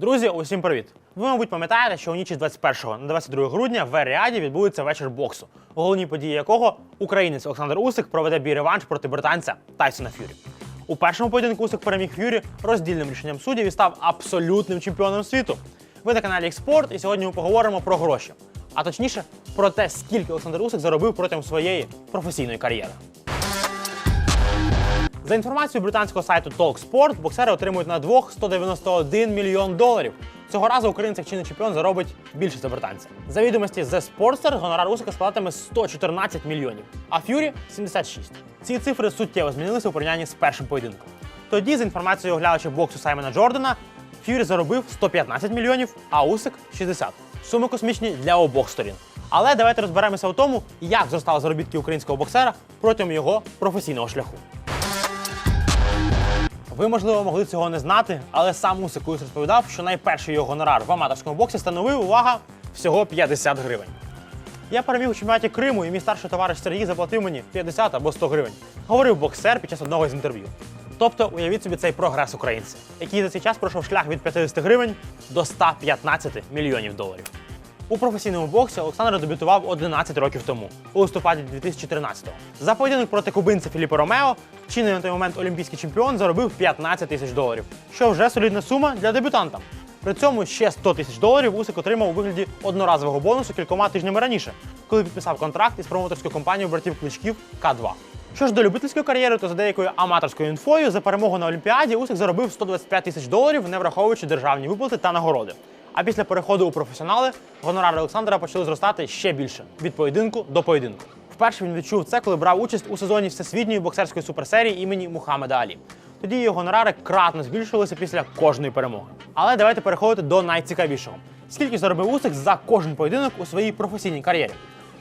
Друзі, усім привіт! Ви, мабуть, пам'ятаєте, що у ніч із 21 на 22 грудня в Еріаді відбудеться вечір боксу, у головній події якого українець Олександр Усик проведе бій реванш проти британця Тайсона Ф'юрі. У першому поєдинку Усик переміг Ф'юрі роздільним рішенням суддів і став абсолютним чемпіоном світу. Ви на каналі Експорт, і сьогодні ми поговоримо про гроші. А точніше, про те, скільки Олександр Усик заробив протягом своєї професійної кар'єри. За інформацією британського сайту TalkSport, боксери отримують на двох 191 мільйон доларів. Цього разу українець як чинний чемпіон заробить більше за британця. За відомості The Sportster, гонорар Усика складатиме 114 мільйонів, а Ф'юрі 76. Ці цифри суттєво змінилися у порівнянні з першим поєдинком. Тоді, за інформацією оглядача боксу Саймона Джордана, Ф'юрі заробив 115 мільйонів, а Усик 60. Суми космічні для обох сторін. Але давайте розберемося у тому, як зростали заробітки українського боксера протягом його професійного шляху. Ви, можливо, могли цього не знати, але сам Усик колись розповідав, що найперший його гонорар в аматорському боксі становив увага всього 50 гривень. Я переміг у чемпіонаті Криму, і мій старший товариш Сергій заплатив мені 50 або 100 гривень. Говорив боксер під час одного з інтерв'ю. Тобто, уявіть собі цей прогрес українця, який за цей час пройшов шлях від 50 гривень до 115 мільйонів доларів. У професійному боксі Олександр дебютував 11 років тому, у листопаді 2013-го. За поєдинок проти кубинця Філіппо Ромео, чинний на той момент олімпійський чемпіон заробив 15 тисяч доларів, що вже солідна сума для дебютанта. При цьому ще 100 тисяч доларів Усик отримав у вигляді одноразового бонусу кількома тижнями раніше, коли підписав контракт із промоутерською компанією братів Кличків К2. Що ж до любительської кар'єри, то за деякою аматорською інфою за перемогу на Олімпіаді Усик заробив 125 тисяч доларів, не враховуючи державні виплати та нагороди. А після переходу у професіонали гонорари Олександра почали зростати ще більше від поєдинку до поєдинку. Вперше він відчув це, коли брав участь у сезоні всесвітньої боксерської суперсерії імені Мухаммеда Алі. Тоді його гонорари кратно збільшувалися після кожної перемоги. Але давайте переходити до найцікавішого: скільки заробив Усик за кожен поєдинок у своїй професійній кар'єрі.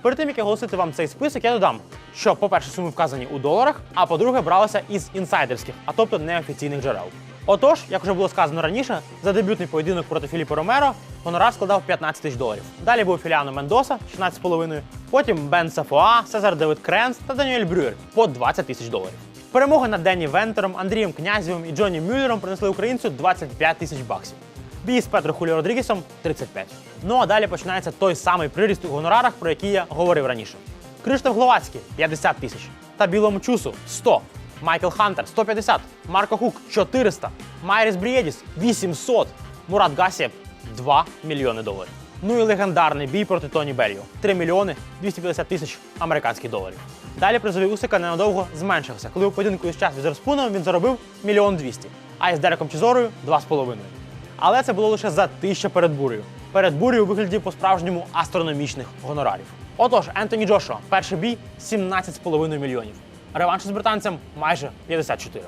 Перед тим як оголосити вам цей список, я додам, що, по-перше, суми вказані у доларах, а по-друге, бралися із інсайдерських, а тобто неофіційних джерел. Отож, як вже було сказано раніше, за дебютний поєдинок проти Філіппо Ромеро гонорар складав 15 тисяч доларів. Далі був Філіано Мендоса 16,5, потім Бен Сафоа, Сезар Девід Кренс та Даніель Брюер по 20 тисяч доларів. Перемоги над Денні Вентером, Андрієм Князєвим і Джонні Мюллером принесли українцю 25 тисяч баксів. Бій з Петро Хуліо Родрігесом 35. Ну а далі починається той самий приріст у гонорарах, про який я говорив раніше. Криштоф Гловацький 50 тисяч. Та Білому Чусу 100. Майкл Хантер 150. Марко Хук 400. Майріс Брієдіс 800. Мурат Гасієв 2 мільйони доларів. Ну і легендарний бій проти Тоні Белліо 3 мільйони 250 тисяч американських доларів. Далі призові Усика ненадовго зменшився, коли у поєдинку із час з Розпуном він заробив мільйон 200, а із Дереком Чизорою 2,5. Але це було лише за тисяча перед бурею. Перед бурею у вигляді по-справжньому астрономічних гонорарів. Отож, Ентоні Джошуа, перший бій 17,5 мільйонів. Реванш з британцем майже 54.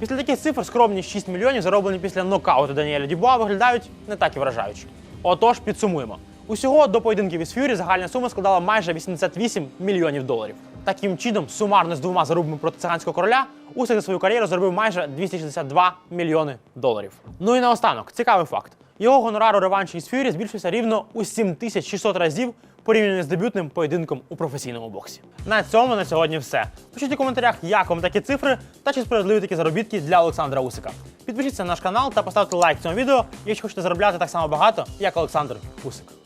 Після таких цифр скромні 6 мільйонів, зароблені після нокауту Даніеля Дюбуа, виглядають не так і вражаюче. Отож, підсумуємо. Усього до поєдинків із Ф'юрі загальна сума складала майже 88 мільйонів доларів. Таким чином, сумарно з двома зарубами проти циганського короля, Усик за свою кар'єру заробив майже 262 мільйони доларів. Ну і наостанок, цікавий факт. Його гонорар у реванші із Ф'юрі збільшився рівно у 7600 разів порівняно з дебютним поєдинком у професійному боксі. На цьому на сьогодні все. Пишіть у коментарях, як вам такі цифри та чи справедливі такі заробітки для Олександра Усика. Підпишіться на наш канал та поставте лайк цьому відео, якщо хочете заробляти так само багато, як Олександр Усик.